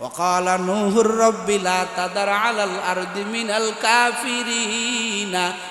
وقال نوح رب لا تذر على الأرض من الكافرين.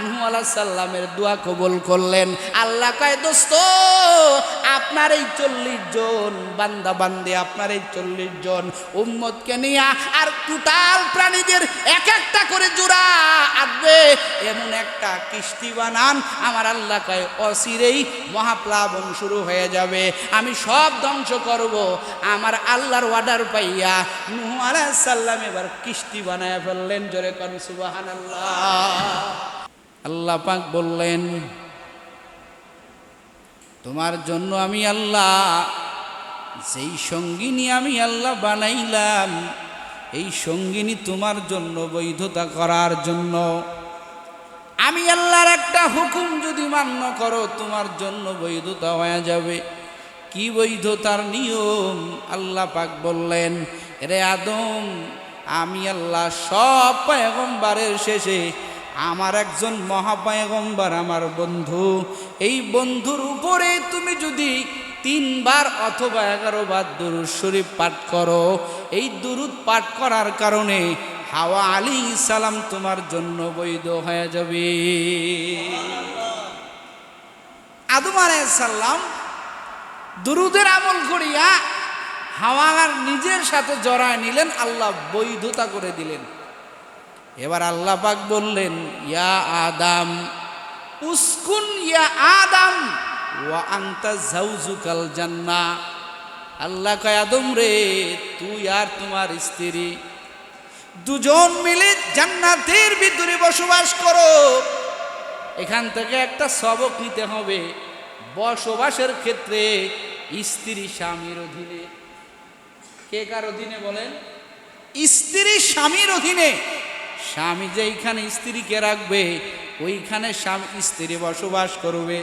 নুহু আলাহ সাল্লামের দোয়া কবুল করলেন। আল্লাহ কয়, দোস্ত, আপনার এই চল্লিশ জন, বান্দা বান্দে আপনার এই চল্লিশ জন, উম্মতকে নিয়ে আর টোটাল প্রাণীদের এক একটা করে জোড়া আসবে এমন একটা কিস্তি বানান, আমার আল্লাহ কয়, অচিরেই মহাপ্লাবন শুরু হয়ে যাবে। আমি সব ধ্বংস করব। আমার আল্লাহর অর্ডার পাইয়া নুহু আলাইহিস সাল্লাম এবার কিস্তি বানায় ফেললেন। জোরে কন, সুবহানাল্লাহ। আল্লাহ পাক বললেন, তোমার জন্য আমি আল্লাহ, যেই সঙ্গিনী আমি আল্লাহ বানাইলাম, এই সঙ্গিনী তোমার জন্য বৈধতা করার জন্য। আমি আল্লাহর একটা হুকুম যদি মান্য করো, তোমার জন্য বৈধতা হয়ে যাবে। কি বৈধতার নিয়ম? আল্লাহ পাক বললেন রে আদম, আমি আল্লাহ সব পয়গম্বারের শেষে আমার একজন মহাপায়গম্বার, আমার বন্ধু। এই বন্ধুর উপরে তুমি যদি তিনবার অথবা এগারো বার দুরুদ শরীফ পাঠ করো, এই দুরুদ পাঠ করার কারণে হাওয়া আলী সালাম তোমার জন্য বৈধ হয়ে যাবে। আদম সাল্লাম দুরুদের আমল করিয়া হাওয়ার নিজের সাথে জড়ায় নিলেন, আল্লাহ বৈধতা করে দিলেন। এবার আল্লাহ পাক বললেন, ইয়া আদাম, উস্কুন ইয়া আদাম, ওয়া আংতা জাউজুকাল জান্না। আল্লাহ কয়, আদম রে, তুই আর তোমার স্ত্রী দুজন মিলে জান্নাতের ভিতরে বসবাস করো। এখান থেকে একটা সবক নিতে হবে। বসবাসের ক্ষেত্রে স্ত্রী স্বামীর অধীনে। কে কার অধীনে বলেন? স্ত্রী স্বামীর অধীনে। স্বামী যেইখানে স্ত্রীকে রাখবে, ওইখানে স্বামী স্ত্রী বসবাস করবে।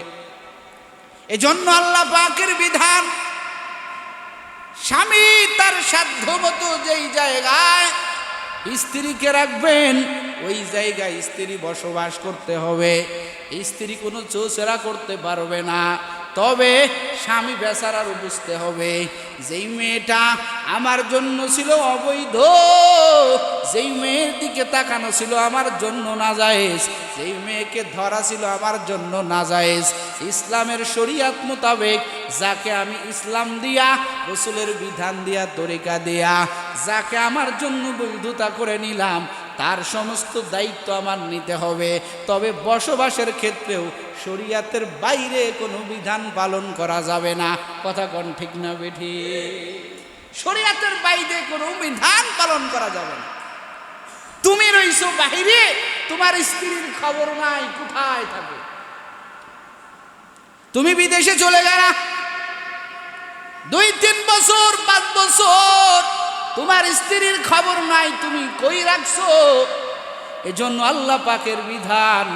এজন্য আল্লাহ পাকের বিধান, স্বামী তার সাধ্য মতো যেই জায়গায় স্ত্রীকে রাখবেন, ওই জায়গায় স্ত্রী বসবাস করতে হবে। স্ত্রী কোনো চোচেরা করতে পারবে না। তবে স্বামী বেচারারও বুঝতে হবে, যেই মেয়েটা আমার জন্য ছিল অবৈধ, যেই মেয়ের দিকে তাকানো ছিল আমার জন্য না জায়েজ যেই মেয়েকে ধরা ছিল আমার জন্য না জায়েজ ইসলামের শরিয়াত মোতাবেক যাকে আমি ইসলাম দিয়া, রসুলের বিধান দিয়া, তরিকা দিয়া, যাকে আমার জন্য বৈধতা করে নিলাম তার সমস্ত দায়িত্ব আমার নিতে হবে। তবে বসবাসের ক্ষেত্রেও শরিয়াতের বাইরে কোনো বিধান পালন করা যাবে না। কথা কোন ঠিক না বেঠি? শরিয়াতের বাইরে কোনো বিধান পালন করা যাবে না। তুমি রইছো বাহিরে, তোমার স্ত্রীর খবর নাই, কোথায় থাকে? তুমি বিদেশে চলে গেলা। দুই তিন বছর, পাঁচ বছর তোমার স্ত্রীর খবর নাই, তুমি কই রাখছো? এজন্য আল্লাহ পাকের বিধান,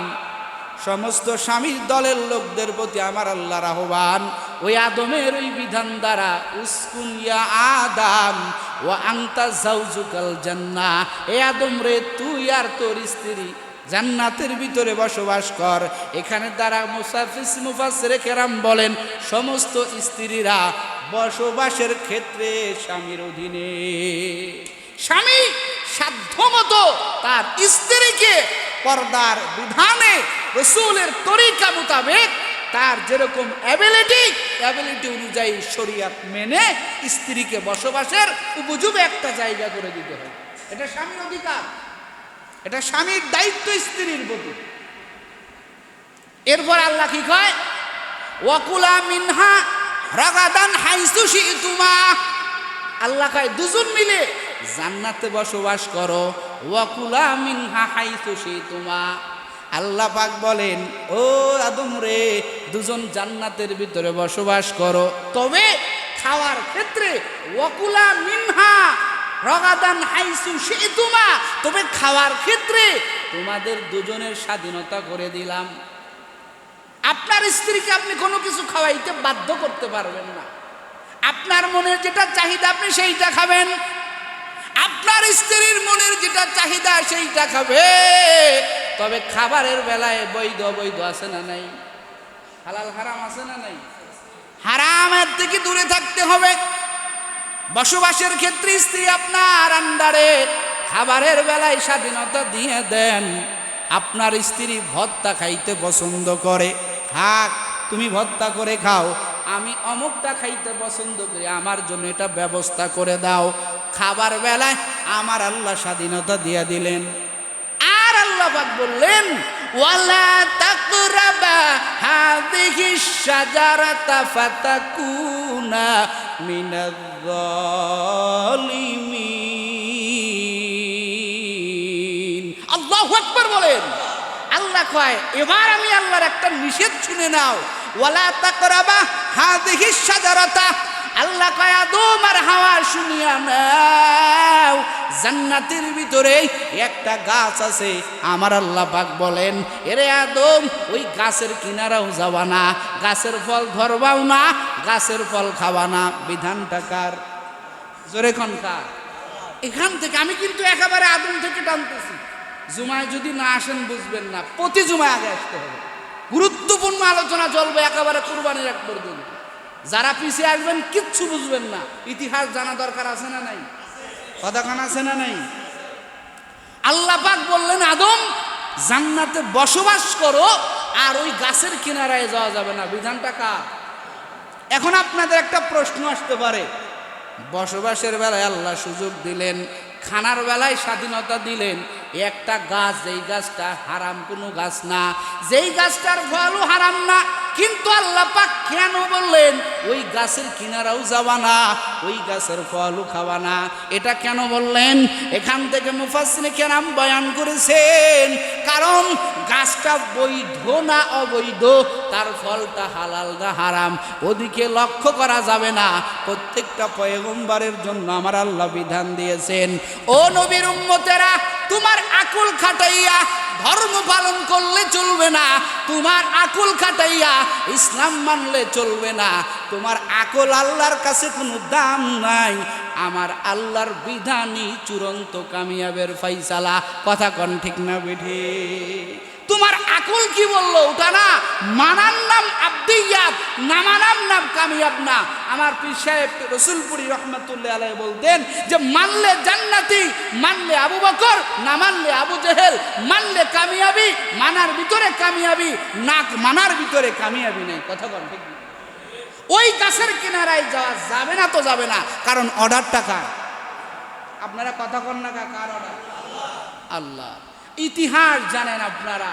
সমস্ত স্বামীর দলের লোকদের প্রতি আমার আল্লাহর আহ্বান, ওই আদমের ওই বিধান দ্বারা, উস্কুন ইয়া আদাম ও আংতা জাউজুকাল জান্না এ আদম রে, তুই আর তোর স্ত্রী জান্নাতের ভিতরে বসবাস কর এখানে দ্বারা মুসাফিস মুফাসরে কেরাম বলেন, সমস্ত স্ত্রীরা বসবাসের ক্ষেত্রে স্বামীর অধীনে। স্বামী সাধ্যমতো তার স্ত্রীকে পর্দার বিধানে, রসুলের তরিকা মোতাবেক তার যেরকম অ্যাবিলিটি অ্যাবিলিটি অনুযায়ী শরিয়াত মেনে স্ত্রীকে বসবাসের উপযোগী একটা জায়গা করে দিতে হয়। এটা স্বামীর অধিকার। এটা স্বামীর দায়িত্ব স্ত্রীর প্রতি। এরপর আল্লাহ কি কয়? ওয়াকুলা মিনহা রাগাদান হাইসুশি তুমা। আল্লাহ কয় দুজন মিলে জান্নাতে বসবাস করো। ওয়াকুলা মিনহা হাইসুশি তুমা। আল্লাহ পাক বলেন ও আদম রে দুজন জান্নাতের ভিতরে বসবাস করো। তবে খাওয়ার ক্ষেত্রে ওকুলা মিনহা রগাদান হাইসু সে তোমা। তবে খাওয়ার ক্ষেত্রে তোমাদের দুজনের স্বাধীনতা করে দিলাম। আপনার স্ত্রীকে আপনি কোনো কিছু খাওয়াইতে বাধ্য করতে পারবেন না। আপনার মনের যেটা চাহিদা আপনি সেইটা খাবেন। আপনার স্ত্রীর মনের যেটা চাহিদা সেইটা খাবে। তবে খাবারের বেলায় বৈধ অবৈধ আছে না নাই? হালাল হারাম আছে না নাই? হারামের থেকে দূরে থাকতে হবে। বসবাসের ক্ষেত্রে স্ত্রী আপনার আন্ডারে খাবারের বেলায় স্বাধীনতা দিয়ে দেন। আপনার স্ত্রী ভত্তা খাইতে পছন্দ করে। থাক, তুমি ভত্তা করে খাও। আমি অমুকটা খাইতে পছন্দ করি, আমার জন্য এটা ব্যবস্থা করে দাও। খাবার বেলায় আমার আল্লাহ স্বাধীনতা দিয়ে দিলেন। আর আল্লাহ বললেন, ওয়ালা বলেন। আল্লাহ কয়, এবার আমি আল্লাহর একটা নিষেধ শুনে নাও। ওয়ালা তাকরাবা হাদিহি শাজারাতা। আল্লাহ কয় হাওয়া শুনিয়া নাও। জান্নাতের ভিতরে একটা গাছ আছে। আমার আল্লাহ পাক বলেন, এরে আদম, ওই গাছের কিনারাও যাবা না। গাছের ফল ধরবাও না, গাছের ফল খাওয়া না। বিধানটা কার? জোরে কার? এখান থেকে আমি কিন্তু একেবারে আদম থেকে টানতেছি। জুমায় যদি না আসেন বুঝবেন না। প্রতি জুমায় আগে আসতে হবে। গুরুত্বপূর্ণ আলোচনা চলবে একেবারে কুরবানির এক পর্যন্ত। যারা পিছিয়ে আসবেন কিচ্ছু বুঝবেন না। ইতিহাস জানা দরকার আছে না নাই? কতক্ষণ আছে না নাই? আল্লাহ পাক বললেন, আদম, জান্নাতে বসবাস করো, আর ওই গাছের কিনারায় যাওয়া যাবে না। বিধানটা কার? এখন আপনাদের একটা প্রশ্ন আসতে পারে। বসবাসের বেলায় আল্লাহ সুযোগ দিলেন। খানার বেলায় স্বাধীনতা দিলেন, একটা গাছ, যেই গাছটা হারাম কোনো গাছ না, যেই গাছটার ফলও হারাম না কিন্তু আল্লাহ পাক কেন বললেন, ওই গাছের কিনারাও যাবা না, ওই গাছের ফলও খাওয়া না? এটা কেন বললেন? এখান থেকে মুফাসিনে কেরাম বয়ান করেছেন, কারণ গাছটা বৈধ না অবৈধ, তার ফলটা হালাল না হারাম, ওদিকে লক্ষ্য করা যাবে না। প্রত্যেকটা পয়গম্বরের জন্য আমার আল্লাহ বিধান দিয়েছেন, ও নবীর উম্মতেরা, তোমার আকুল খাটাইয়া ধর্ম পালন করলে চলবে না, তোমার আকুল খাটাইয়া ইসলাম মানলে চলবে না। তোমার আকল আল্লাহর কাছে কোনো দাম নাই, আমার আল্লাহর বিধানই চূড়ান্ত কামিয়াবের ফাইসালা কথা কন ঠিক না বেঠে? তোমার আকল কি বলল? ওটা না, মানার নাম আব্দিয়াত, না মানার নাম কামিয়াব না। আমার পীর সাহেব রসুলপুরি রহমতুল্লাহ আলাই বলতেন যে, মানলে জান্নাতি, মানলে আবু বকর, না মানলে আবু জেহেল, মানলে কামিয়াবি, মানার ভিতরে কামিয়াবি, না মানার ভিতরে কামিয়াবি নেই। কথা বল ঠিক ওই গাছের কিনারায় যাওয়া যাবে না তো যাবে না। কারণ অর্ডারটা কার? আপনারা কথা কন না কার অর্ডার আল্লাহ। ইতিহাস জানেন আপনারা।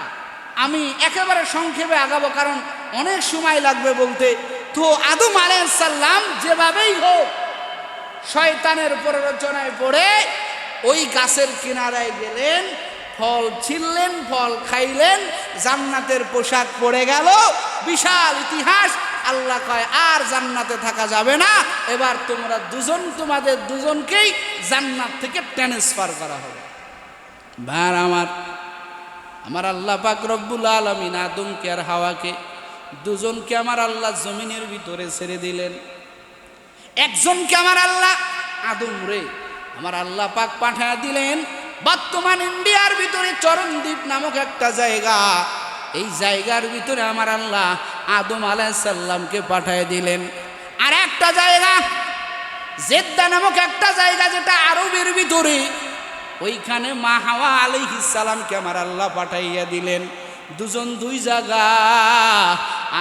আমি একেবারে সংক্ষেপে আগাবো, কারণ অনেক সময় লাগবে বলতে। তো আদম আলাইসাল্লাম যেভাবেই হোক, শয়তানের প্ররোচনায় পড়ে ওই গাছের কিনারায় গেলেন, ফল ছিললেন ফল খাইলেন, জান্নাতের পোশাক পরে গেল। বিশাল ইতিহাস, আল্লাহ কয়, আর জান্নাতে থাকা যাবে না। এবার তোমরা দুজন তোমাদের দুজনকেই জান্নাত থেকে ট্রান্সফার করা হবে। ভার আমার। আমার আল্লাহ পাক রব্বুল আলমিন আদমকে আর হাওয়াকে দুজনকে আমার আল্লাহ জমিনের ভিতরে ছেড়ে দিলেন। একজনকে আমার আল্লাহ আদম রে, আমার আল্লাহ পাক পাঠায় দিলেন। বর্তমান ইন্ডিয়ার ভিতরে চরণদ্বীপ নামক একটা জায়গা, এই জায়গার ভিতরে আমার আল্লাহ আদম আলাইসাল্লামকে পাঠায় দিলেন। আর একটা জায়গা, জেদ্দা নামক একটা জায়গা যেটা আরবের ভিতরে ওইখানে মা হাওয়া আলাইহিসালামকে আমার আল্লাহ পাঠাইয়া দিলেন। দুজন দুই জায়গা।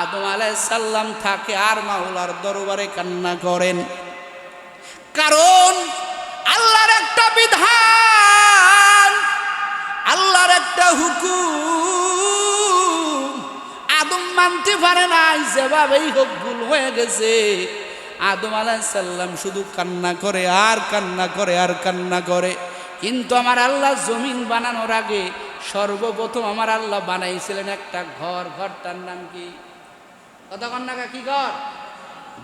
আদম আলাইসাল্লাম থাকে আর মাওলার দরবারে কান্না করেন। কারণ আল্লাহর একটা বিধান, আল্লাহর একটা হুকুম। আদম মানতে পারে নাই, যেভাবেই হোক ভুল হয়ে গেছে। আদম আলাইসাল্লাম শুধু কান্না করে, আর কান্না করে, আর কান্না করে। কিন্তু আমার আল্লাহ জমিন বানানোর আগে সর্বপ্রথম আমার আল্লাহ বানাইছিলেন একটা ঘর। ঘরটার নাম কি? কথা কন্যা কি ঘর?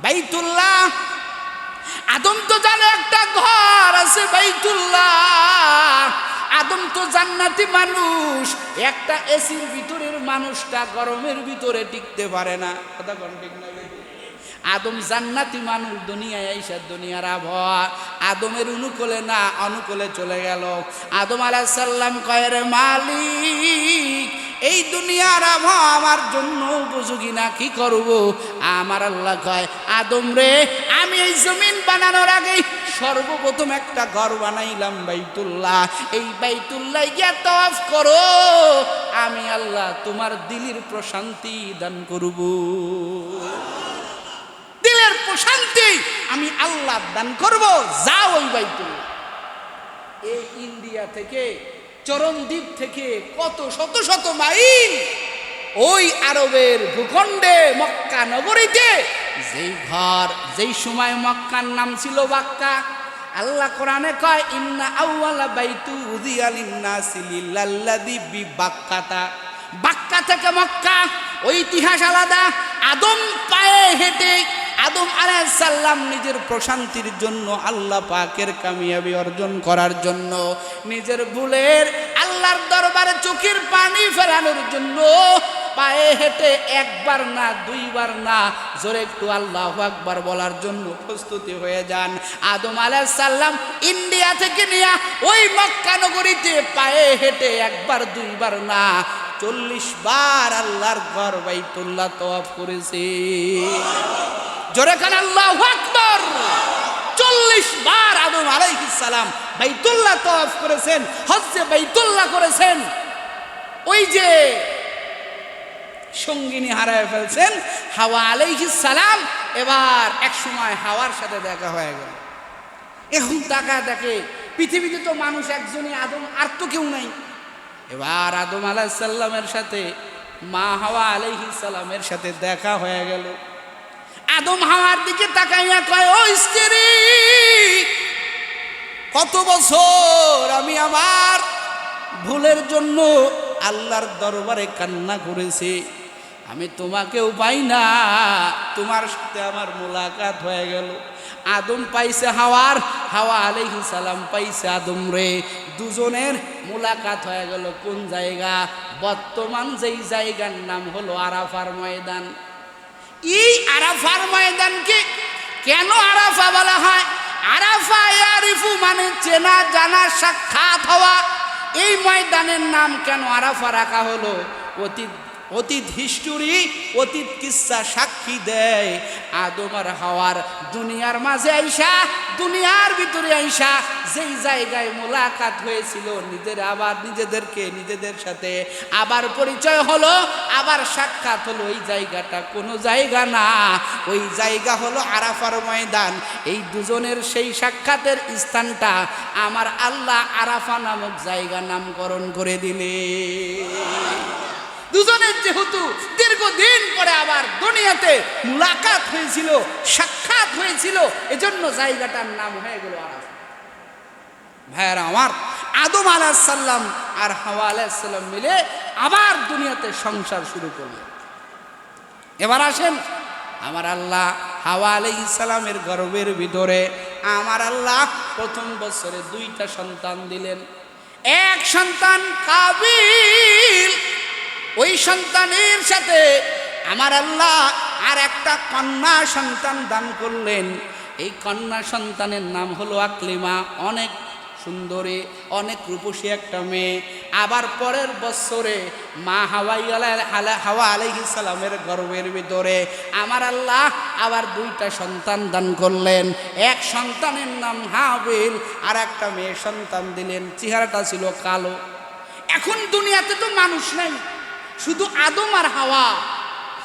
বাইতুল্লাহ। আদম তো জানে একটা ঘর আছে আদম তো জান্নাতি মানুষ। একটা এসির ভিতরের মানুষটা গরমের ভিতরে টিকতে পারে না। কথা ঠিক না? আদম জান্নাতি মানুষ দুনিয়ায় আইসা দুনিয়ার আবহাওয়া। আদমের অনুকূলে না, অনুকূলে চলে গেল। আদম আলাহিসাল্লাম কয়ের মালিক, এই দুনিয়ার আবহাওয়া আমার জন্য উপযোগী না, কি করব? আমার আল্লাহ কয়, আদম রে, আমি এই জমিন বানানোর আগেই সর্বপ্রথম একটা ঘর বানাইলাম বাইতুল্লাহ। এই বাইতুল্লাহ গিয়া তফ করো। আমি আল্লাহ তোমার দিলির প্রশান্তি দান করব। প্রশান্তি আমি আল্লাহ দান করব যাও ওই বাইতুল্লাহ এই ইন্ডিয়া থেকে চরণদ্বীপ থেকে কত শত শত মাইল ওই আরবের ভূখণ্ডে মক্কা নগরীতে, যেই ঘর, যেই সময় মক্কার নাম ছিল বাক্কা, আল্লাহ কোরআনে কয়, ইন্না আউয়ালা বাইতু উদিয়া লিন্নাসি লিল্লাল্লাযী বিবাক্কাতা বাক্কা থেকে মক্কা ওই ইতিহাস আলাদা, আদম পায়ে হেঁটে আদম আলাইসাল্লাম নিজের প্রশান্তির জন্য আল্লাহ পাকের কামিয়াবি অর্জন করার জন্য, নিজের ভুলের আল্লাহর দরবারে চোখের পানি ফেরানোর জন্য পায়ে হেঁটে একবার না, দুইবার না, জোরে একটু আল্লাহ আকবার বলার জন্য প্রস্তুতি হয়ে যান। আদম আলাইসাল্লাম ইন্ডিয়া থেকে নিয়ে ওই মক্কা নগরীতে পায়ে হেঁটে একবার, দুইবার না চল্লিশ বার আল্লাহর ঘর বাইতুল্লাহ তওয়াফ করেছে। আল্লাহ আকবর। চল্লিশ বার আদম সালাম বাইতুল্লাহ তওয়াফ করেছেন, হজ্জে বাইতুল্লাহ করেছেন। ওই যে সঙ্গিনী হারায় ফেলছেন, হাওয়া আলাইহিস সালাম, এবার এক সময় হাওয়ার সাথে দেখা হয়ে গেল। এখন তাকা দেখে পৃথিবীতে তো মানুষ একজনই, আদম আর তো কেউ নাই। এবার আদম আলাহিসাল্লামের সাথে, মা হাওয়া আলহি সালামের সাথে দেখা হয়ে গেল। আদম হাওয়ার দিকে তাকাইয়া কয়, ও স্ত্রী, কত বছর আমি আমার ভুলের জন্য আল্লাহর দরবারে কান্না করেছি? আমি তোমাকেও পাই না। তোমার সাথে আমার মোলাকাত হয়ে গেল। আদম পাইছে হাওয়ার, হাওয়া আলাইহি সালাম পাইছে আদম রে। দুজনের মোলাকাত হয়ে গেল কোন জায়গা? বর্তমান যেই জায়গার নাম হলো আরাফার ময়দান। এই আরাফার ময়দানকে কেন আরাফা বলা হয়? আরাফা ইয়ারিফু মানে চেনা, জানা, সাক্ষাৎ হওয়া। এই ময়দানের নাম কেন আরাফা রাখা হলো? অতীত অতীত হিস্টোরি অতীত কিচ্ছা সাক্ষী দেয়। আদম আর হাওয়ার দুনিয়ার মাঝে আইসা, দুনিয়ার ভিতরে আইসা, যেই জায়গায় মোলাকাত হয়েছিল, নিজের আবার নিজেদেরকে, নিজেদের সাথে আবার পরিচয় হলো, আবার সাক্ষাৎ হলো, ওই জায়গাটা কোনো জায়গা না। ওই জায়গা হলো আরাফার ময়দান। এই দুজনের সেই সাক্ষাতের স্থানটা আমার আল্লাহ আরাফা নামক জায়গা নামকরণ করে দিলে দুজনের যেহেতু দীর্ঘদিন পরে আবার দুনিয়াতে মুলাকাত হয়েছিল, সাক্ষাৎ হয়েছিল, এজন্য জায়গাটার নাম হয়ে গেল আরাফা ভাইয়ারা আমার, আদম আলাহিসাল্লাম আর হাওয়া আলাহিসাল্লাম মিলে আবার দুনিয়াতে সংসার শুরু করলেন এবার আসেন, আমার আল্লাহ হাওয়া আলাই ইসলামের গর্বের ভিতরে আমার আল্লাহ প্রথম বছরে দুইটা সন্তান দিলেন। এক সন্তান কাবিল ওই সন্তানের সাথে আমার আল্লাহ আর একটা কন্যা সন্তান দান করলেন। এই কন্যা সন্তানের নাম হলো আকলিমা। অনেক সুন্দরী, অনেক রূপসী একটা মেয়ে। আবার পরের বছরে মা হাওয়াই হাওয়া আলাইহিস সালামের গর্বের ভিতরে আমার আল্লাহ আবার দুইটা সন্তান দান করলেন। এক সন্তানের নাম হাবিল, আর একটা মেয়ে সন্তান দিলেন। চেহারাটা ছিল কালো। এখন দুনিয়াতে তো মানুষ নেই। শুধু আদম আর হাওয়া।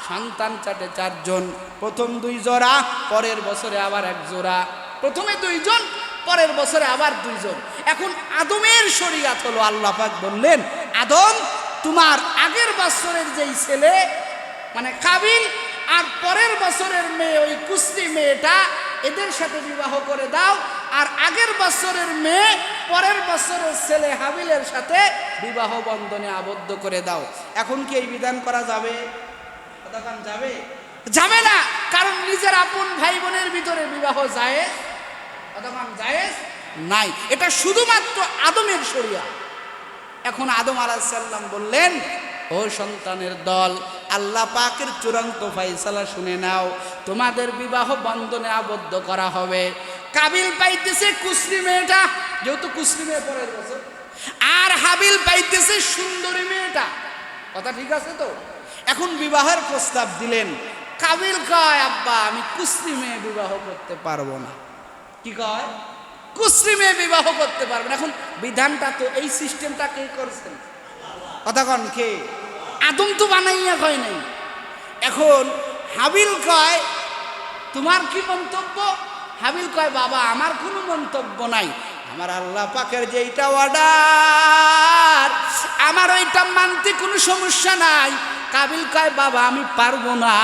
সন্তান চাটে চারজন, প্রথম দুই জোড়া, পরের বছরে আবার এক জোড়া। প্রথমে দুইজন, পরের বছরে আবার দুইজন। এখন আদমের শরীয়ত হলো আল্লাহ পাক বললেন, আদম, তোমার আগের বছরের যেই ছেলে মানে কাবিল, আর পরের বছরের মেয়ে, ওই কুস্তি মেয়েটা, এদের সাথে বিবাহ করে দাও আর আগের বছরের মেয়ে, পরের বছরের ছেলে হাবিলের সাথে বিবাহ বন্ধনে আবদ্ধ করে দাও। এখন কি এই বিধান করা যাবে? যাবে? যাবে না, কারণ নিজের আপন ভাই বোনের ভিতরে বিবাহ যায় কতক্ষণ জায়েজ নাই। এটা শুধুমাত্র আদমের শরিয়া। এখন আদম আলাহিসাল্লাম বললেন, ও সন্তানের দল, আল্লাহ পাকের চূড়ান্ত ফাইসালা শুনে নাও। তোমাদের বিবাহ বন্ধনে আবদ্ধ করা হবে। কাবিল পাইতেছে কুসরি মেয়েটা, যেহেতু কুসরি মেয়ে পরের বছর, আর হাবিল পাইতেছে সুন্দরী মেয়েটা। কথা ঠিক আছে তো? এখন বিবাহের প্রস্তাব দিলেন। কাবিল কয়, আব্বা, আমি কুসরি মেয়ে বিবাহ করতে পারব না। কি কয়? কুসরি মেয়ে বিবাহ করতে পারবে না। এখন বিধানটা তো এই সিস্টেমটা কে করছেন? কথাক্ষণ কে? আদম তো বানাইয়া কয় নাই। এখন হাবিল কয়, তোমার কি মন্তব্য? হাবিল কয়, বাবা, আমার কোনো মন্তব্য নাই। আমার আল্লাহ পাকের যেইটা অর্ডার আমার ওইটা মানতে কোনো সমস্যা নাই। কাবিল কয়, বাবা, আমি পারব না।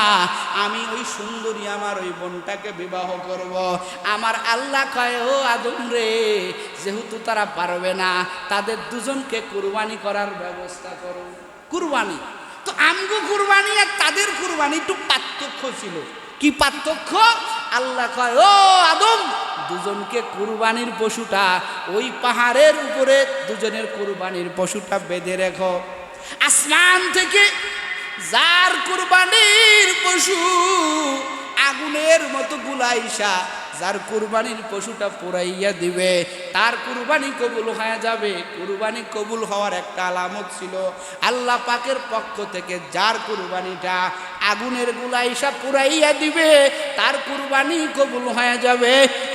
আমি ওই সুন্দরী আমার ওই বোনটাকে বিবাহ করব। আমার আল্লাহ কয়, ও আদম রে, যেহেতু তারা পারবে না, তাদের দুজনকে কুরবানি করার ব্যবস্থা করো। কুরবানি। তো আমগো কুরবানি আর তাদের কুরবানি একটু পার্থক্য ছিল। কি পার্থক্য? আল্লাহ কয়, ও আদম, দুজনকে কুরবানির পশুটা ওই পাহাড়ের উপরে দুজনের কুরবানির পশুটা বেঁধে রেখো। আসমান থেকে যার কুরবানির পশু আগুনের মতো গুলাইসা, যার কুরবানির পশুটা পুরাইয়া দিবে, তার কুরবানি কবুল হয়ে যাবে। কুরবানি কবুল হওয়ার একটা আলামত ছিল। আল্লাহ পাকের পক্ষ থেকে যার কুরবানিটা আগুনেরগুলা গুলাইসা পুরাইয়া দিবে, তার কুরবানি কবুল হয়ে যাবে।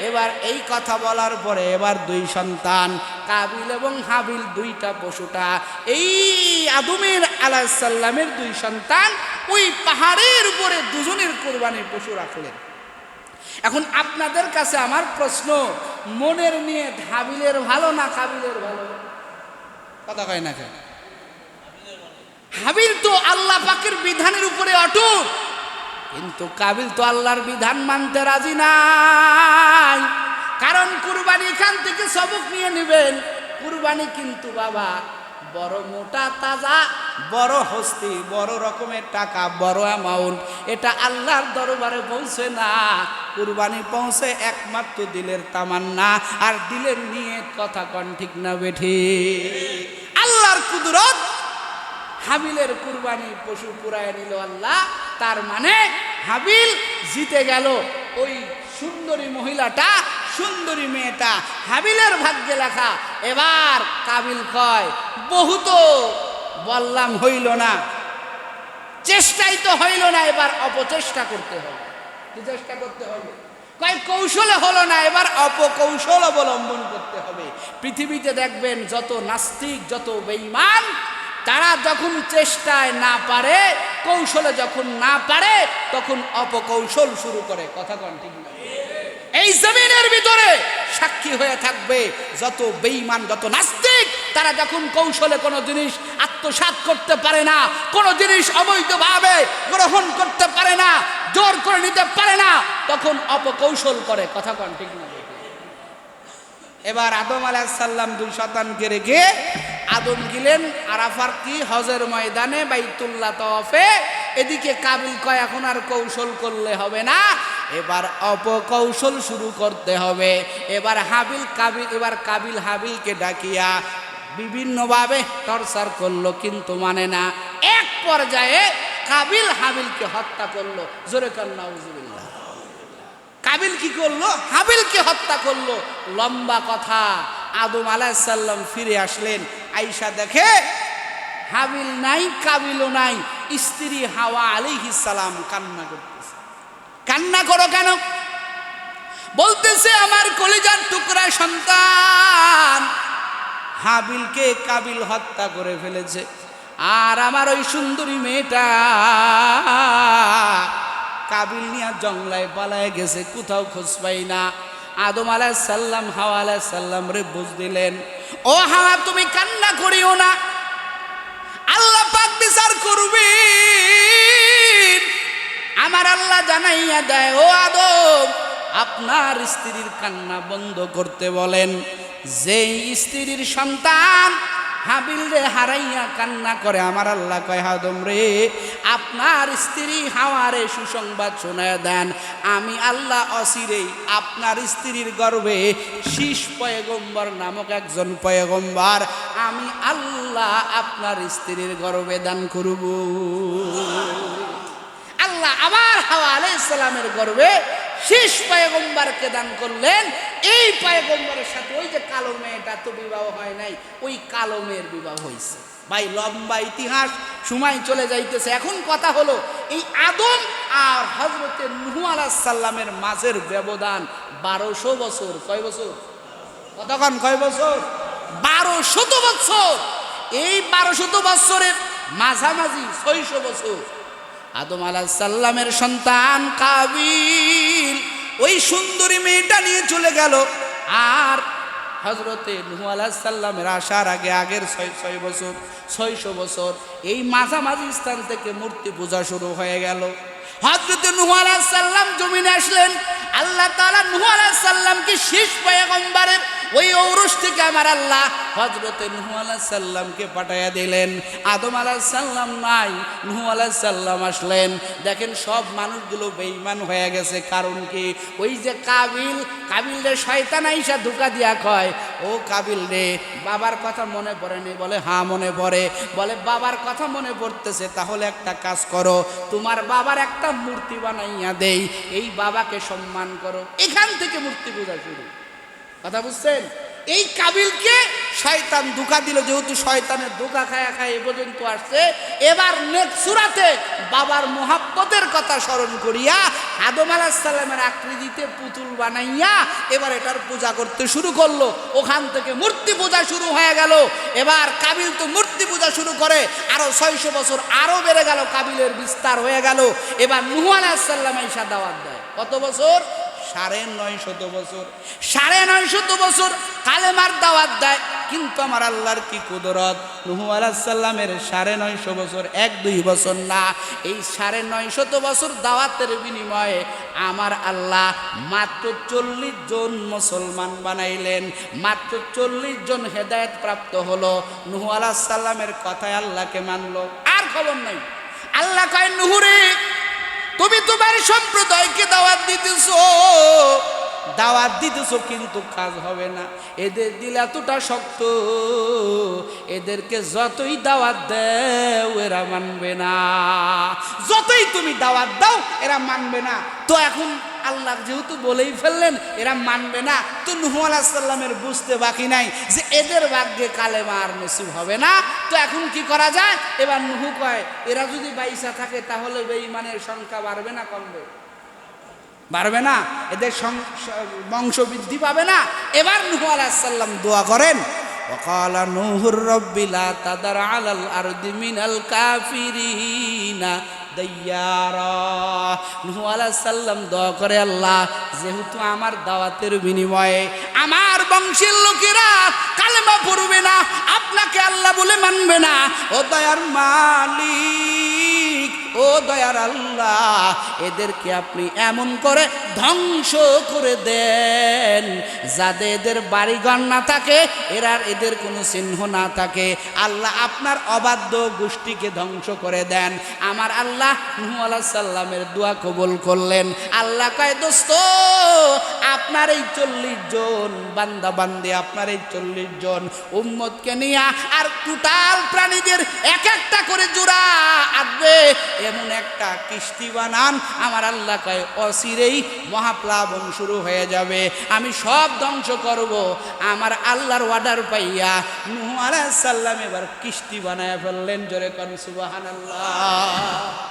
এবার এই কথা বলার পরে এবার দুই সন্তান, কাবিল এবং হাবিল দুইটা পশুটা, এই আদমের আলাহিসাল্লামের দুই সন্তান ওই পাহাড়ের উপরে দুজনের কোরবানির পশু রাখলেন। এখন আপনাদের কাছে আমার প্রশ্ন, মনের নিয়ে হাবিলের ভালো না কাবিলের ভালো? কথা কয় না কেন? হাবিল তো আল্লাহ পাকের বিধানের উপরে অটুট। কিন্তু কাবিল তো আল্লাহর বিধান মানতে রাজি নাই। কারণ কুরবানি এখান থেকে সবক নিয়ে নেবেন। কুরবানি কিন্তু বাবা, বড় মোটা তাজা, বড় হস্তি, বড় রকমের টাকা, বড় অ্যামাউন্ট এটা আল্লাহর দরবারে পৌঁছে না। কুরবানি পৌঁছে একমাত্র দিলের তামান্না। আর দিলের নিয়ে কথা কন ঠিক না বেঠি আল্লাহর কুদরত হাবিলের কুরবানি পশু পুরায় নিল আল্লাহ। তার মানে হাবিল জিতে গেল। ওই সুন্দরী মহিলাটা, সুন্দরী মেয়েটা হাবিলের ভাগ্যে লেখা। এবার কাবিল কয় বহুত বললাম হইল না। চেষ্টাই তো হইল না, এবার অপচেষ্টা করতে হবে। কি চেষ্টা করতে হবে? কয়, কৌশলে হলো না, এবার অপকৌশল অবলম্বন করতে হবে। পৃথিবীতে দেখবেন যত নাস্তিক, যত বেঈমান তারা যখন চেষ্টায় না পারে, কৌশলে যখন না পারে, তখন অপকৌশল শুরু করে। কথা কন ঠিক না? এই জমিনের ভিতরে সাক্ষী হয়ে থাকবে যত বেইমান যত নাস্তিক। তারা যখন কৌশলে কোনো জিনিস আত্মসাৎ করতে পারে না, কোনো জিনিস অবৈধভাবে গ্রহণ করতে পারে না, জোর করে নিতে পারে না, তখন অপকৌশল করে। কথা কন ঠিক না? এবার আদম আলাহিসাল্লাম দুই শতানকে রেখে আদম গিলেন, আরাফার কি? হজের ময়দানে বাইতুল্লাহ তফে এদিকে কাবিল কয়, এখন আর কৌশল করলে হবে না। এবার অপকৌশল শুরু করতে হবে। এবার হাবিল কাবিল এবার কাবিল হাবিলকে ডাকিয়া বিভিন্নভাবে টর্চার করল, কিন্তু মানে না। এক পর্যায়ে কাবিল হাবিলকে হত্যা করল। জোরে কন্যা কাবিল কি করল? হাবিলকে হত্যা করল। লম্বা কথা। আদম আলাহিসাল্লাম ফিরে আসলেন। আইসা দেখে, হাবিল নাই, কাবিলও নাই, স্ত্রী হাওয়া আলিহিস সালাম কান্না করতেছে। কান্না করো কেন? বলতেছে, আমার কলিজার টুকরা সন্তান। হাবিলকে কাবিল হত্যা করে ফেলেছে। আর আমার ওই সুন্দরী মেয়েটা কাবিল নিয়ে জংলায় পালায় গেছে, কোথাও খোঁজ পাই না। আদম আলাহ সাল্লাম হাওয়া আলাহ সাল্লাম রে বুঝ দিলেন। ও হাওয়া, তুমি কান্না করিও না। আল্লাহ পাক বিচার করবি আমার আল্লাহ জানাইয়া দেয়, ও আদম, আপনার স্ত্রীর কান্না বন্ধ করতে বলেন। যে স্ত্রীর সন্তান হাবিল রে হারাইয়া কান্না করে, আমার আল্লাহ কয়, হাদম রে, আপনার স্ত্রী হাওয়ারে সুসংবাদ শোনায় দেন। আমি আল্লাহ অসিরেই আপনার স্ত্রীর গর্ভে শীষ পয়গম্বর নামক একজন পয়গম্বর, আমি আল্লাহ আপনার স্ত্রীর গর্ভে দান করব। আল্লাহ আবার হাওয়া আলাইসালামের গর্ভে শেষ পয়গম্বরকে দান করলেন। এই পয়গম্বরের সাথে ওই যে কালো মেয়েটা তো বিবাহ হয় নাই, ওই কালো মেয়ের বিবাহ হয়েছে ভাই, লম্বা ইতিহাস, সময় চলে যাইতেছে। এখন কথা হলো, এই আদম আর হজরতে নুহু আলাহিসাল্লামের মাঝের ব্যবধান বারোশো বছর। কয় বছর? কতক্ষণ কয় বছর? বারো শত বছর। এই বারো শত বছরের মাঝামাঝি ছয়শো বছর। আদম আলাহিসাল্লামের সন্তান কাবিল। ওই সুন্দরী মেয়েটা নিয়ে চলে গেল। আর হজরতে নুহু আলাহিসাল্লামের আসার আগে, আগের ছয় ছয় বছর, ছয়শো বছর এই মাঝামাঝি স্থান থেকে মূর্তি পূজা শুরু হয়ে গেল। হজরতে নুহু আলাহিসাল্লাম জমিনে আসলেন। আল্লাহ তালা নুহু আলাহিসাল্লামকে শেষ পয়গম্বরের ওই ঔরস থেকে আমার আল্লাহ হজরতে নুহু আলাহিসাল্লামকে পাঠাইয়া দিলেন। আদম আলাহ সাল্লাম নাই, নুহু আলাহ সাল্লাম আসলেন। দেখেন সব মানুষগুলো বেঈমান হয়ে গেছে, কারণ কি? ওই যে কাবিল কাবিল রে শয়তান আইসা ধোকা দিয়া কয় ও কাবিল রে, বাবার কথা মনে পড়েনি? বলে হ্যাঁ মনে পড়ে। বলে, বাবার কথা মনে পড়তেছে, তাহলে একটা কাজ করো, তোমার বাবার একটা মূর্তি বানাইয়া দেই। এই বাবাকে সম্মান করো। এখান থেকে মূর্তি পূজা শুরু। কথা বুঝছেন? এই কাবিলকে শয়তান ধোকা দিল, যেহেতু শয়তানের ধোকা খায়া খায় এ পর্যন্ত আসছে। এবার নেক্সট সুরাতে বাবার মোহাব্বতের কথা স্মরণ করিয়া আদম আলাহিসাল্লামের আকৃতিতে পুতুল বানাইয়া এবার এটার পূজা করতে শুরু করল। ওখান থেকে মূর্তি পূজা শুরু হয়ে গেল। এবার কাবিল তো মূর্তি পূজা শুরু করে, আরও ছয়শো বছর আরও বেড়ে গেল কাবিলের বিস্তার হয়ে গেল। এবার নুহু আলাহিসাল্লাম ঈশা দাওয়াত দেয়। কত বছর? সাড়ে নয় শত বছর। সাড়ে নয় শত বছর কালেমার দাওয়াত দেয়, কিন্তু আমার আল্লাহর কি কুদরত? নুহু আলাহিসাল্লামের সাড়ে নয়শো বছর এক দুই বছর না। এই সাড়ে নয় শত বছর দাওয়াতের বিনিময়ে আমার আল্লাহ মাত্র চল্লিশ জন মুসলমান বানাইলেন, মাত্র চল্লিশ জন হেদায়ত প্রাপ্ত হলো। নুহু আলাহিসাল্লামের কথায় আল্লাহকে মানলো, আর খবর নাই। আল্লাহ কয় নুহুরে তুমি তোমার সম্প্রদায়কে দাওয়াত দিতেছ। দাওয়াত দিতেছ, কিন্তু কাজ হবে না। এদের দিল এতটা শক্ত, এদেরকে যতই দাওয়াত দাও, এরা মানবে না। যতই তুমি দাওয়াত দাও, এরা মানবে না। তো এখন আল্লাহ যেহেতু বলেই ফেললেন এরা মানবে না তো নুহু আলাহিসাল্লামের বুঝতে বাকি নাই যে এদের ভাগ্যে কালেমা আর নসিব হবে না তো এখন কি করা যায় এবার নুহু কয় এরা যদি বাইসা থাকে তাহলে বেঈমানের সংখ্যা বাড়বে না কমবে বাড়বে না এদের সং- স- বংশ বৃদ্ধি পাবে না এবার নুহু আলাহিসাল্লাম দোয়া করেন وقال نوح رب لا تذر على الأرض من الكافرين সালাম দোয়া করে, আল্লাহ, যেহেতু আমার দাওয়াতের বিনিময়ে আমার বংশের লোকেরা কালেমা না, আপনাকে আল্লাহ বলে মানবে না, ও মালিক, ও দয়ার আল্লাহ, এদেরকে আপনি এমন করে ধ্বংস করে দেন। যাদের এদের বাড়িঘর না থাকে এরার এদের কোনো চিহ্ন না থাকে। আল্লাহ আপনার অবাধ্য গোষ্ঠীকে ধ্বংস করে দেন। আমার আল্লাহ আলাহ সাল্লামের দোয়া কবুল করলেন। আল্লাহ কয়, দোস্ত, আপনার এই চল্লিশ জন, বান্দা বান্দে আপনার এই চল্লিশ জন উম্মতকে নিয়ে আর টোটাল প্রাণীদের এক একটা করে জোড়া আসবে এমন একটা কিস্তি বানান, আমার আল্লাহ কয় অসিরেই মহাপ্লাবন শুরু হয়ে যাবে। আমি সব ধ্বংস করব। আমার আল্লাহর অর্ডার পাইয়া নুহু সাল্লাম এবার কিস্তি বানায় ফেললেন। জোরে কন, সুবহানাল্লাহ।